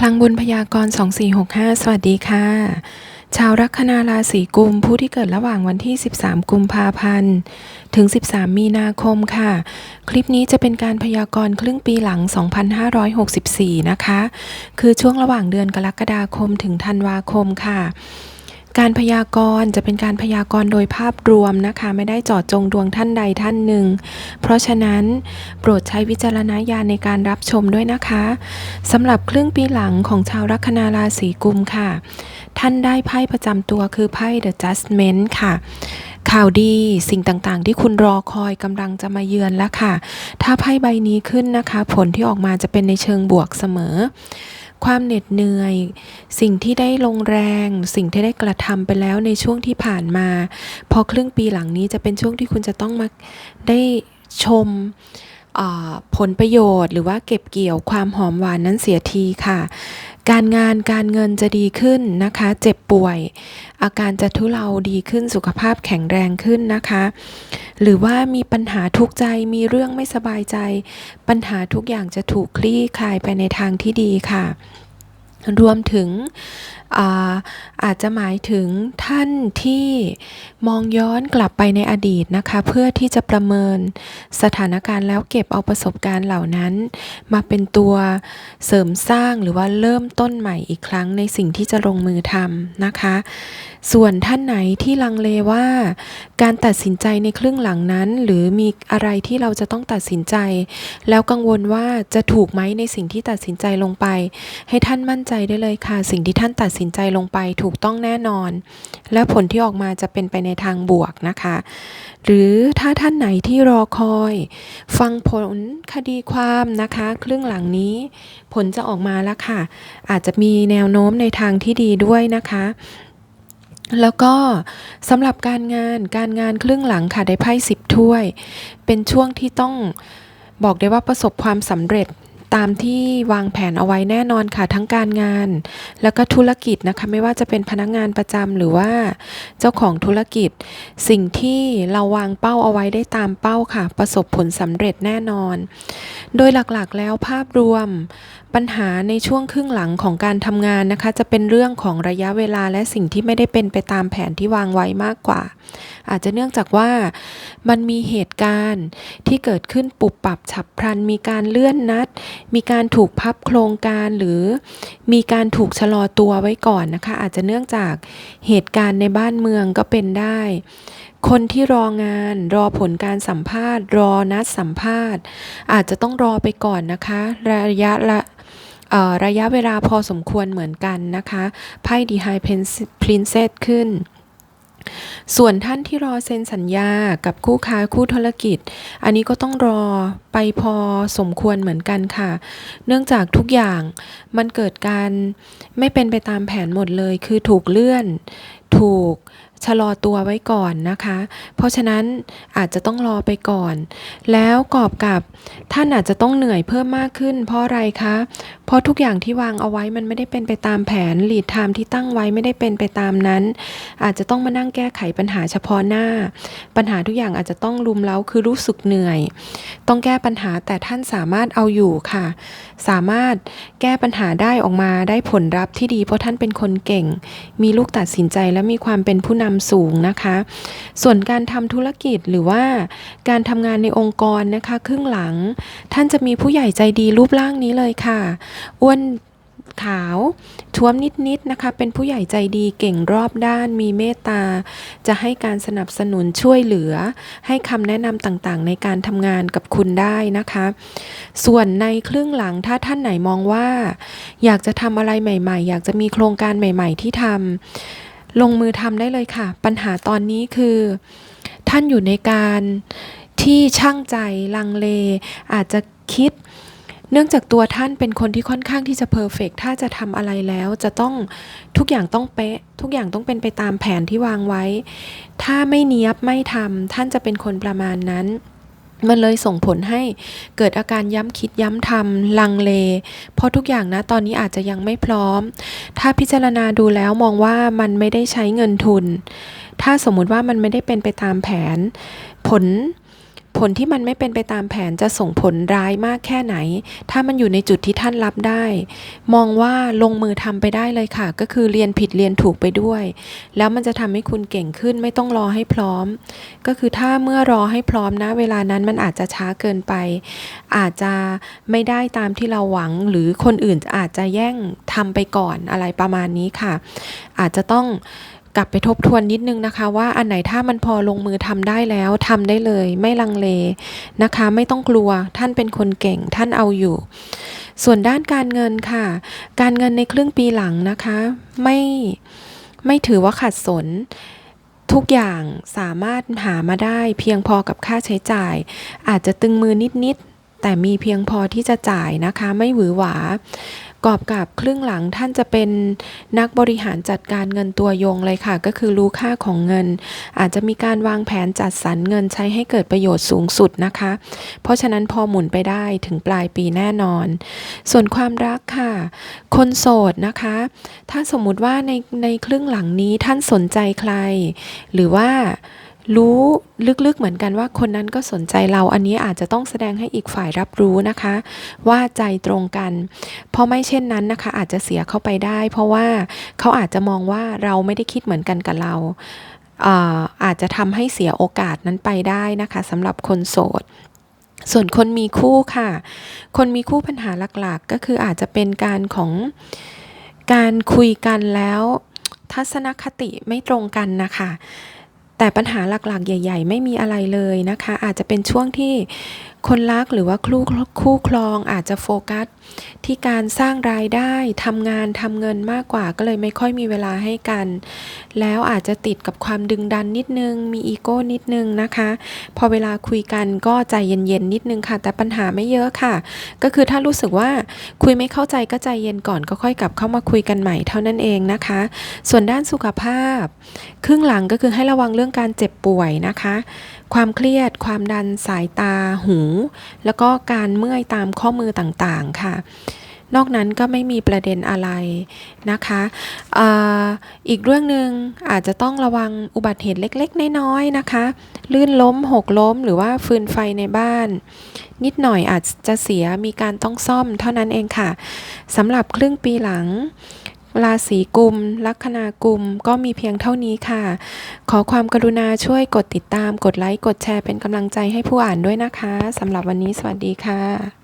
คลังบุญพยากรณ์2465 สวัสดีค่ะ ชาวลัคนาราศีกุม ผู้ที่เกิดระหว่างวันที่ 13 กุมภาพันธ์ ถึง 13 มีนาคมค่ะ คลิปนี้จะเป็นการพยากรณ์ครึ่งปีหลัง 2564 นะคะ คือช่วงระหว่างเดือนกรกฎาคมถึงธันวาคมค่ะ การพยากรณ์จะเป็นการพยากรณ์โดยภาพรวมนะคะ ไม่ได้เจาะจงดวงท่านใดท่านหนึ่ง เพราะฉะนั้นโปรดใช้วิจารณญาณในการรับชมด้วยนะคะสำหรับครึ่งปีหลังของชาวลัคนาราศีกุมค่ะ ท่านได้ไพ่ประจำตัวคือไพ่ The Judgment ค่ะข่าวดีสิ่งต่างๆ ที่คุณรอคอยกำลังจะมาเยือนแล้วค่ะ ถ้าไพ่ใบนี้ขึ้นนะคะ ผลที่ออกมาจะเป็นในเชิงบวกเสมอ ความเหน็ดเหนื่อย สิ่งที่ได้ลงแรง สิ่งที่ได้กระทำไปแล้วในช่วงที่ผ่านมา พอครึ่งปีหลังนี้จะเป็นช่วงที่คุณจะต้องมาได้ชมผลประโยชน์ หรือว่าเก็บเกี่ยวความหอมหวานนั้นเสียทีค่ะ การงานการเงินจะดีขึ้นนะคะ เจ็บป่วย อาการจะทุเลาดีขึ้นสุขภาพแข็งแรงขึ้นนะคะ หรือว่ามีปัญหาทุกข์ใจมีเรื่องไม่สบายใจ ปัญหาทุกอย่างจะถูกคลี่คลายไปในทางที่ดีค่ะ รวมถึงอาอาจจะหมายถึงท่านที่มองย้อนกลับไปในอดีตนะคะ เพื่อที่จะประเมินสถานการณ์แล้วเก็บเอาประสบการณ์เหล่านั้น มาเป็นตัวเสริมสร้างหรือว่าเริ่มต้นใหม่อีกครั้งในสิ่งที่จะลงมือทำนะคะ ส่วนท่านไหนที่ลังเลว่า การตัดสินใจในครึ่งหลังนั้น หรือมีอะไรที่เราจะต้องตัดสินใจ แล้วกังวลว่าจะถูกไหมในสิ่งที่ตัดสินใจลงไป ให้ท่านมั่นใจได้เลยค่ะ สิ่งที่ท่านตัดสินใจลงไปถูกต้องแน่นอน และผลที่ออกมาจะเป็นไปในทางบวกนะคะ หรือถ้าท่านไหนที่รอคอย ฟังผลคดีความนะคะครึ่งหลังนี้ผลจะออกมาแล้วค่ะ อาจจะมีแนวโน้มในทางที่ดีด้วยนะคะแล้วก็สำหรับการงานการงานครึ่งหลังค่ะได้ไพ่สิบถ้วย เป็นช่วงที่ต้องบอกได้ว่าประสบความสำเร็จ ตามที่วางแผนเอาไว้แน่นอนค่ะทั้งการงาน แล้วก็ธุรกิจนะคะ ไม่ว่าจะเป็นพนักงานประจำหรือว่าเจ้าของธุรกิจ สิ่งที่เราวางเป้าเอาไว้ได้ตามเป้าค่ะ ประสบผลสำเร็จแน่นอน โดยหลักๆ แล้วภาพรวม ปัญหาในช่วงครึ่งหลังของการทำงานนะคะ จะเป็นเรื่องของระยะเวลาและสิ่งที่ไม่ได้เป็นไปตามแผนที่วางไว้มากกว่า อาจจะเนื่องจากว่ามันมีเหตุการณ์ที่เกิดขึ้นปุบปับฉับพลัน มีการเลื่อนนัด มีการถูกพับโครงการหรือมีการถูกชะลอตัวไว้ก่อนนะคะ อาจจะเนื่องจากเหตุการณ์ในบ้านเมืองก็เป็นได้ คนที่รองานรอผลการสัมภาษณ์ รอนัดสัมภาษณ์ อาจจะต้องรอไปก่อนนะคะ ระยะละเอ่อระยะเวลาพอสมควรเหมือนกันนะคะไพ่ดีไฮเพนพรินเซสขึ้นส่วนท่านที่รอเซ็นสัญญากับคู่ค้าคู่ธุรกิจ อันนี้ก็ต้องรอไปพอสมควรเหมือนกันค่ะ เนื่องจากทุกอย่างมันเกิดการไม่เป็นไปตามแผนหมดเลย คือถูกเลื่อน ถูก ชะลอตัวไว้ก่อนนะคะ เพราะฉะนั้นอาจจะต้องรอไปก่อน แล้วกอบกับท่านอาจจะต้องเหนื่อยเพิ่มมากขึ้น เพราะอะไรคะ เพราะทุกอย่างที่วางเอาไว้มันไม่ได้เป็นไปตามแผนหลีดไทม์ที่ตั้งไว้ไม่ได้เป็นไปตามนั้น อาจจะต้องมานั่งแก้ไขปัญหาเฉพาะหน้า ปัญหาทุกอย่างอาจจะต้องลุมเล้าคือรู้สึกเหนื่อย ต้องแก้ปัญหาแต่ท่านสามารถเอาอยู่ค่ะ สามารถแก้ปัญหาได้ออกมาได้ผลลัพธ์ที่ดี เพราะท่านเป็นคนเก่ง มีลูกตัดสินใจและมีความเป็นผู้นำสูงนะคะ ส่วนการทำธุรกิจหรือว่าการทำงานในองค์กรนะคะ ครึ่งหลัง ท่านจะมีผู้ใหญ่ใจดีรูปร่างนี้เลยค่ะ อ้วนขาวท้วมนิดๆนะคะ เป็นผู้ใหญ่ใจดีเก่งรอบด้าน มีเมตตา จะให้การสนับสนุนช่วยเหลือ ให้คำแนะนำต่างๆ ในการทำงานกับคุณได้นะคะ ส่วนในครึ่งหลังถ้าท่านไหนมองว่า อยากจะทำอะไรใหม่ ๆ อยากจะมีโครงการใหม่ ๆ ที่ทำ ลงมือทำได้เลยค่ะ ปัญหาตอนนี้คือ ท่านอยู่ในการที่ช่างใจลังเล อาจจะคิด เนื่องจากตัวท่านเป็นคนที่ค่อนข้างที่จะเพอร์เฟกถ้าจะทำอะไรแล้วจะต้องทุกอย่างต้องเป๊ะ ทุกอย่างต้องเป็นไปตามแผนที่วางไว้ ถ้าไม่เนียบไม่ทำท่านจะเป็นคนประมาณนั้น มันเลยส่งผลให้เกิดอาการย้ำคิดย้ำทำลังเล เพราะทุกอย่างนะตอนนี้อาจจะยังไม่พร้อม ถ้าพิจารณาดูแล้วมองว่ามันไม่ได้ใช้เงินทุน ถ้าสมมุติว่ามันไม่ได้เป็นไปตามแผน ผล ผลที่มันไม่เป็นไปตามแผนจะส่งผลร้ายมากแค่ไหน ถ้ามันอยู่ในจุดที่ท่านรับได้ มองว่าลงมือทำไปได้เลยค่ะ ก็คือเรียนผิดเรียนถูกไปด้วย แล้วมันจะทำให้คุณเก่งขึ้นไม่ต้องรอให้พร้อม ก็คือถ้าเมื่อรอให้พร้อมนะ เวลานั้นมันอาจจะช้าเกินไป อาจจะไม่ได้ตามที่เราหวัง หรือคนอื่นอาจจะแย่งทำไปก่อนอะไรประมาณนี้ค่ะ อาจจะต้อง กลับไปทบทวนนิดนึงนะคะว่าอันไหนถ้ามันพอลงมือทำได้แล้วทำได้เลยไม่ลังเลนะคะ ไม่ต้องกลัวท่านเป็นคนเก่งท่านเอาอยู่ ส่วนด้านการเงินค่ะ การเงินในครึ่งปีหลังนะคะ ไม่ไม่ถือว่าขัดสนทุกอย่างสามารถหามาได้เพียงพอกับค่าใช้จ่าย อาจจะตึงมือนิด ๆ แต่มีเพียงพอที่จะจ่ายนะคะ ไม่หวือหวา กอบกับครึ่งหลังท่านจะเป็นนักบริหารจัดการเงินตัวยงเลยค่ะ ก็คือรู้ค่าของเงิน อาจจะมีการวางแผนจัดสรรเงินใช้ให้เกิดประโยชน์สูงสุดนะคะ เพราะฉะนั้นพอหมุนไปได้ถึงปลายปีแน่นอน ส่วนความรักค่ะ คนโสดนะคะ ถ้าสมมุติว่าในในครึ่งหลังนี้ท่านสนใจใคร หรือว่า รู้ลึกๆเหมือนกันว่าคนนั้นก็สนใจเราอันนี้อาจจะต้องแสดงให้อีกฝ่ายรับรู้นะคะ ว่าใจตรงกัน เพราะไม่เช่นนั้นนะคะ อาจจะเสียเข้าไปได้ เพราะว่าเขาอาจจะมองว่าเราไม่ได้คิดเหมือนกันกับเราอาอาจจะทำให้เสียโอกาสนั้นไปได้นะคะสำหรับคนโสด ส่วนคนมีคู่ค่ะ คนมีคู่ปัญหาหลักๆ ก็คืออาจจะเป็นการของการคุยกันแล้ว ทัศนคติไม่ตรงกันนะคะ แต่ปัญหาหลักๆ ใหญ่ ๆ ไม่มีอะไรเลยนะคะ อาจจะเป็นช่วงที่ คนรักหรือว่าคู่คู่ครองอาจจะโฟกัส ที่การสร้างรายได้ทำงานทำเงินมากกว่าก็เลยไม่ค่อยมีเวลาให้กัน แล้วอาจจะติดกับความดึงดันนิดนึง มีอีโก้นิดนึงนะคะ พอเวลาคุยกันก็ใจเย็นๆนิดนึงค่ะ แต่ปัญหาไม่เยอะค่ะ ก็คือถ้ารู้สึกว่าคุยไม่เข้าใจก็ใจเย็นก่อนก็ค่อยกลับเข้ามาคุยกันใหม่เท่านั้นเองนะคะ ส่วนด้านสุขภาพ ครึ่งหลังก็คือให้ระวังเรื่องการเจ็บป่วยนะคะ ความเครียด ความดันสายตาหู แล้วก็การเมื่อยตามข้อมือต่างๆค่ะ นอกนั้นก็ไม่มีประเด็นอะไรนะคะอออีกเรื่องหนึ่งอาจจะต้องระวังอุบัติเหตุเล็กๆ น้อยๆนะคะ ลื่นล้มหกล้มหรือว่าฟืนไฟในบ้าน นิดหน่อยอาจจะเสียมีการต้องซ่อมเท่านั้นเองค่ะสำหรับครึ่งปีหลัง ราศีกุม ลัคนากุม ก็มีเพียงเท่านี้ค่ะ ขอความกรุณาช่วยกดติดตาม กดไลค์ กดแชร์เป็นกำลังใจให้ผู้อ่านด้วยนะคะสำหรับวันนี้สวัสดีค่ะ